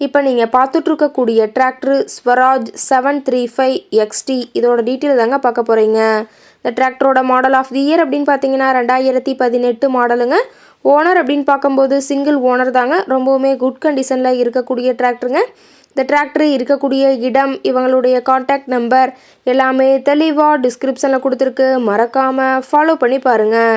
இப்போ நீங்கள் பார்த்துட்ருக்கக்கூடிய tractor Swaraj seven three five XT இதோட டீட்டெயில் தாங்க பார்க்க போகிறீங்க இந்த டிராக்டரோட மாடல் ஆஃப் தி இயர் அப்படின்னு பார்த்தீங்கன்னா ரெண்டாயிரத்தி பதினெட்டு மாடலுங்க ஓனர் அப்படின்னு பார்க்கும்போது சிங்கிள் ஓனர் தாங்க. ரொம்பவுமே குட் கண்டிஷனில் இருக்கக்கூடிய டிராக்டருங்க இந்த டிராக்டர் இருக்கக்கூடிய இடம் இவங்களுடைய காண்டாக்ட் நம்பர் எல்லாமே தெளிவாக டிஸ்கிரிப்ஷனில் கொடுத்துருக்கு. மறக்காமல் ஃபாலோ பண்ணி பாருங்கள்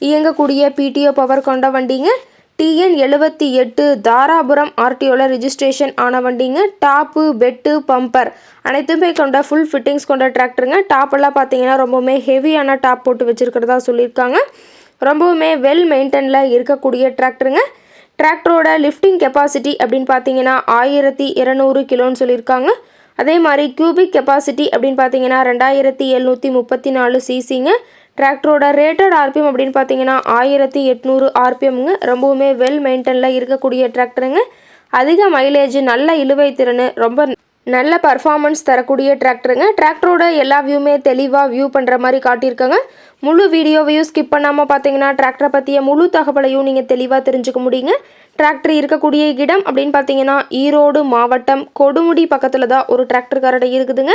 இயங்கக்கூடிய பிடிஓ பவர் கொண்ட வண்டிங்க. டிஎன் எழுபத்தி எட்டு தாராபுரம் ஆர்டிஓவில் ரிஜிஸ்ட்ரேஷன் ஆன வண்டிங்க. டாப்பு பெட்டு பம்பர் அனைத்துமே கொண்ட ஃபுல் ஃபிட்டிங்ஸ் கொண்ட டிராக்டருங்க டாப்பெல்லாம் பார்த்தீங்கன்னா ரொம்பவுமே ஹெவியான டாப் போட்டு வச்சுருக்கிறதா சொல்லியிருக்காங்க. ரொம்பவுமே வெல் மெயின்டெனில் இருக்கக்கூடிய டிராக்டருங்க டிராக்டரோட லிஃப்டிங் கெப்பாசிட்டி அப்படின்னு பார்த்தீங்கன்னா ஆயிரத்தி இரநூறு கிலோன்னு சொல்லியிருக்காங்க. அதே மாதிரி கியூபிக் கெப்பாசிட்டி அப்படின்னு பார்த்தீங்கன்னா ரெண்டாயிரத்தி எழுநூற்றி முப்பத்தி நாலு சிசிங்க டிராக்டரோட ரேட்டட் ஆர்பிஎம் அப்படின்னு பார்த்தீங்கன்னா ஆயிரத்தி எட்நூறு ஆர்பிஎம்ங்க ரொம்பவுமே வெல் மெயின்டெனில் இருக்கக்கூடிய டிராக்டருங்க அதிக மைலேஜ் நல்ல இழுவை திறன் ரொம்ப நல்ல பர்ஃபார்மன்ஸ் தரக்கூடிய டிராக்டருங்க டிராக்டரோட எல்லா வியூமே தெளிவாக வியூ பண்ணுற மாதிரி காட்டியிருக்காங்க. முழு வீடியோவையும் ஸ்கிப் பண்ணாமல் பார்த்தீங்கன்னா டிராக்டரை பற்றிய முழு தகவலையும் நீங்கள் தெளிவாக தெரிஞ்சுக்க முடியுங்க. டிராக்டர் இருக்கக்கூடிய இடம் அப்படின்னு பார்த்தீங்கன்னா ஈரோடு மாவட்டம் கொடுமுடி பக்கத்தில் தான் ஒரு டிராக்டர் கரடை இருக்குதுங்க.